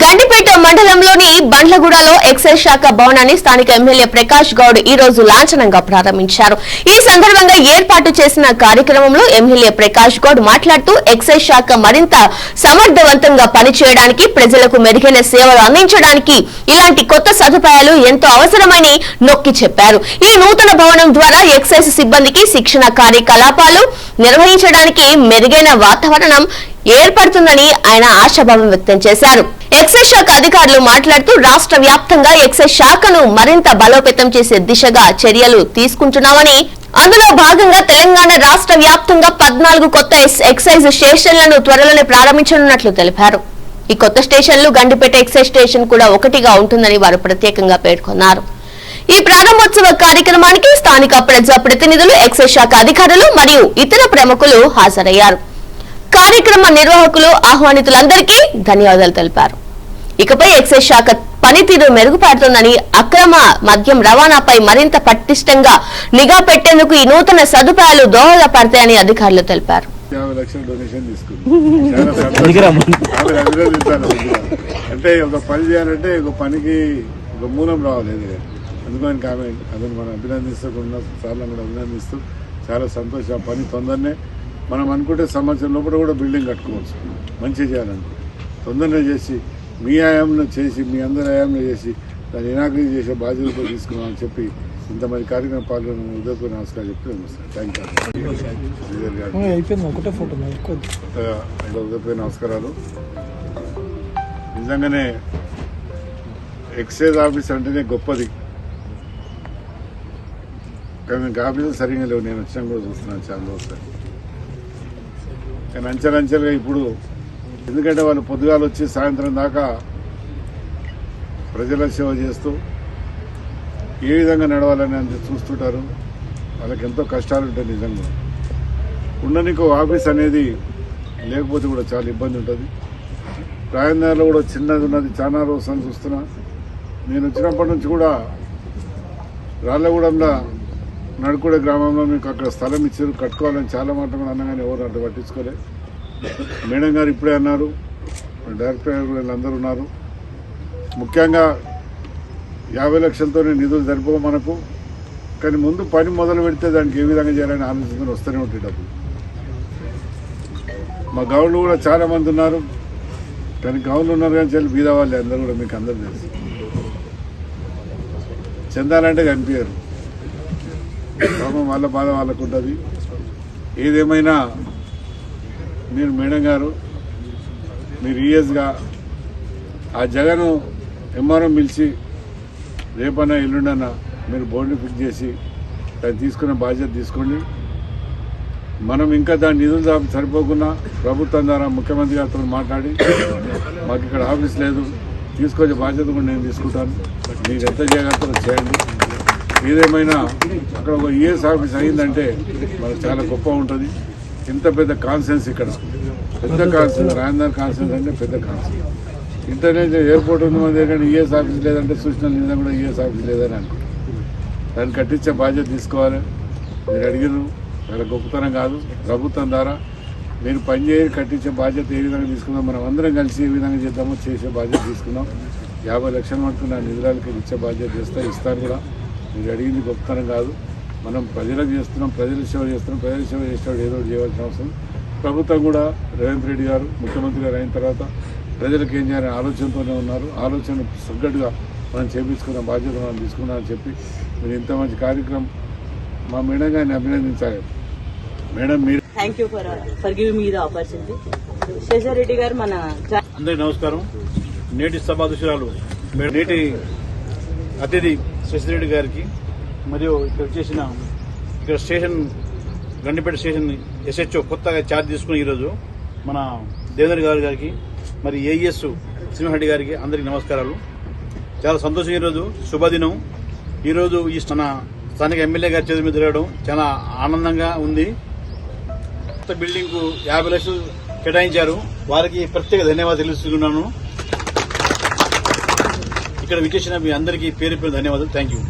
గండిపేట మండలంలోని బండ్లగూడలో ఎక్సైజ్ శాఖ భవనాన్ని స్థానిక ఎమ్మెల్యే ప్రకాష్ గౌడ్ ఈ రోజు లాంఛనంగా ప్రారంభించారు. ఈ సందర్భంగా ఏర్పాటు చేసిన కార్యక్రమంలో ఎమ్మెల్యే ప్రకాష్ గౌడ్ మాట్లాడుతూ ఎక్సైజ్ శాఖ మరింత సమర్థవంతంగా పనిచేయడానికి ప్రజలకు మెరుగైన సేవలు అందించడానికి ఇలాంటి కొత్త సదుపాయాలు ఎంతో అవసరమని నొక్కి చెప్పారు. ఈ నూతన భవనం ద్వారా ఎక్సైజ్ సిబ్బందికి శిక్షణ కార్యకలాపాలు నిర్వహించడానికి మెరుగైన వాతావరణం ఏర్పడుతుందని ఆయన ఆశాభావం వ్యక్తం చేశారు. ఎక్సైజ్ శాఖ అధికారులు మాట్లాడుతూ రాష్ట్ర వ్యాప్తంగా ఎక్సైజ్ శాఖను మరింత బలోపేతం చేసే దిశగా చర్యలు తీసుకుంటున్నామని. అందులో భాగంగా తెలంగాణ రాష్ట్ర వ్యాప్తంగా పద్నాలుగు కొత్త ఎక్సైజ్ స్టేషన్లను త్వరలోనే ప్రారంభించనున్నట్లు తెలిపారు. ఈ కొత్త స్టేషన్లు గండిపేట ఎక్సైజ్ స్టేషన్ కూడా ఒకటిగా ఉంటుందని వారు ప్రత్యేకంగా పేర్కొన్నారు. ఈ ప్రారంభోత్సవ కార్యక్రమానికి స్థానిక ప్రతినిధులు ఎక్సైజ్ శాఖ అధికారులు మరియు ఇతర ప్రముఖులు హాజరయ్యారు. కార్యక్రమ నిర్వాహకులు ఆహ్వానితులందరికీ ధన్యవాదాలు తెలిపారు. ఇకపై ఎక్సైజ్ శాఖ పనితీరు మెరుగుపడుతుందని అక్రమ మద్యం రవాణాపై మరింత పటిష్టంగా నిఘా పెట్టేందుకు ఈ నూతన సదుపాయాలు దోహదపడతాయని అధికారులు తెలిపారు. అంటే ఒక పని చేయాలంటే ఒక పనికి ఒక మూలం రావాలి. అందుకని ఆమె అతను మనం అభినందిస్తూ ఉన్న సార్లు కూడా అభినందిస్తూ చాలా సంతోషం. ఆ పని తొందరనే మనం అనుకుంటే సంవత్సరం లోపల కూడా బిల్డింగ్ కట్టుకోవచ్చు. మంచిగా చేయాలనుకుంటే తొందరనే చేసి మీ ఆయాంలో చేసి మీ అందరి ఆయాంలో చేసి దాన్ని ఇనాగ్రేట్ చేసే బాధ్యతతో తీసుకున్నామని చెప్పి ఇంతమంది కార్యక్రమం పాల్గొన్న ఉదయపూర్ నమస్కారం చెప్తే థ్యాంక్ యూ ఉదయపూర్ నమస్కారాలు. నిజంగానే ఎక్సైజ్ ఆఫీస్ అంటేనే గొప్పది. కానీ ఇంకా ఆఫీసులు సరిగా లేవు నేను వచ్చినా కూడా చూస్తున్నాను చాలా రోజులు కానీ అంచెలంచెలుగా ఇప్పుడు ఎందుకంటే వాళ్ళు పొద్దుగాలు వచ్చి సాయంత్రం దాకా ప్రజల సేవ చేస్తూ ఏ విధంగా నడవాలని అంత చూస్తుంటారు. వాళ్ళకి ఎంతో కష్టాలు ఉంటాయి నిజంగా. ఉండనికో ఆఫీస్ అనేది లేకపోతే కూడా చాలా ఇబ్బంది ఉంటుంది. రాజధానిలో కూడా చిన్నది ఉన్నది చాలా రోజులు చూస్తున్నా. నేను వచ్చినప్పటి నుంచి కూడా రాళ్ళగూడెంలో నడుకుడే గ్రామంలో మీకు అక్కడ స్థలం ఇచ్చారు కట్టుకోవాలని చాలా మాట కూడా ఎవరు అడ్డు పట్టించుకోలే. మేడం గారు ఇప్పుడే అన్నారు డైరెక్టర్ గారు కూడా వీళ్ళందరూ ఉన్నారు. ముఖ్యంగా యాభై లక్షలతోనే నిధులు సరిపోవు మనకు కానీ ముందు పని మొదలు పెడితే దానికి ఏ విధంగా చేయాలని ఆలోచించుకుని వస్తూనే ఉంటాయి డబ్బులు. మా గౌన్లు కూడా చాలా మంది ఉన్నారు. కానీ గౌన్లు ఉన్నారు కానీ చాలా బీద వాళ్ళే అందరూ కూడా మీకు అందరు తెలుసు. చెందాలంటే కనిపించారు. పాపం వాళ్ళ బాధ వాళ్ళకు ఉంటుంది. ఏదేమైనా మీరు మేడం గారు మీరు ఈఎస్గా ఆ జగన్ ఎంఆర్ఓ పిలిచి రేపన్నా ఎల్లుండన్నా మీరు బోర్డుని ఫిక్స్ చేసి దాన్ని తీసుకునే బాధ్యత తీసుకోండి. మనం ఇంకా దాని నిధులు సరిపోకుండా ప్రభుత్వం ద్వారా ముఖ్యమంత్రి గారితో మాట్లాడి మాకు ఇక్కడ ఆఫీస్ లేదు. తీసుకొచ్చే బాధ్యత కూడా నేను తీసుకుంటాను. మీరు ఎంత చేయగలుగుతారో చేయండి. ఏదేమైనా అక్కడ ఒక ఈఎస్ ఆఫీస్ అయిందంటే మనకు చాలా గొప్ప ఉంటుంది. ఇంత పెద్ద కాన్సెన్స్ ఇక్కడ. పెద్ద కాన్సెన్స్ రాజధాని కాన్సెన్స్ అంటే పెద్ద కాన్సెన్స్. ఇంటర్నేషనల్ ఎయిర్పోర్ట్ ఉంది మన దగ్గర ఈఎస్ ఆఫీస్ లేదంటే సూచన నిజంగా కూడా ఈఎస్ ఆఫీస్ లేదని అనుకుంటాను దాన్ని కట్టించే బాధ్యత తీసుకోవాలి. మీరు అడిగిన చాలా గొప్పతనం కాదు. ప్రభుత్వం ద్వారా మీరు పనిచేయ కట్టించే బాధ్యత ఏ విధంగా తీసుకుందాం మనం అందరం కలిసి ఏ విధంగా చేద్దామో చేసే బాధ్యత తీసుకుందాం. యాభై లక్షల వరకు నా నిధులకి ఇచ్చే బాధ్యత ఇస్తా ఇస్తాను కూడా. మీరు అడిగింది గొప్పతనం కాదు. మనం ప్రజలకు చేస్తున్నాం ప్రజల సేవ చేస్తున్నాం ప్రజల సేవ చేసేవాడు ఏదో చేయవలసిన అవసరం. ప్రభుత్వం కూడా రేవంత్ రెడ్డి గారు ముఖ్యమంత్రి గారు అయిన తర్వాత ప్రజలకు ఏం చేయాలని ఆలోచనతోనే ఉన్నారు. ఆలోచన తగ్గట్టుగా మనం చేపించుకున్న బాధ్యత మనం తీసుకున్నామని చెప్పి మీరు ఇంత మంచి కార్యక్రమం మా మేడం గారిని అభినందించాలి. మేడం మీరు thank you for for giving me the opportunity Sesha Reddy గారు మన జా- అందరికీ నమస్కారం. నేటి సభాధ్యక్షురాలు మేడం నేటి అతిథి శశిరెడ్డి గారికి మరియు ఇక్కడ చేసిన ఇక్కడ స్టేషన్ గండిపేట స్టేషన్ ఎస్హెచ్ఓ కొత్తగా ఛార్జ్ తీసుకుని ఈరోజు మన దేవేంద్ర గారి గారికి మరి ఏఎస్ సింహారెడ్డి గారికి అందరికీ నమస్కారాలు. చాలా సంతోషం ఈరోజు శుభదినం. ఈరోజు ఈ మన స్థానిక ఎమ్మెల్యే గారి చేతి మీద తిరగడం చాలా ఆనందంగా ఉంది. కొత్త బిల్డింగ్కు యాభై లక్షలు కేటాయించారు. వారికి ప్రత్యేక ధన్యవాదాలు తెలుస్తున్నాను ఇక్కడ విచ్చేసిన మీ అందరికీ పేరు పేరు ధన్యవాదాలు. Thank you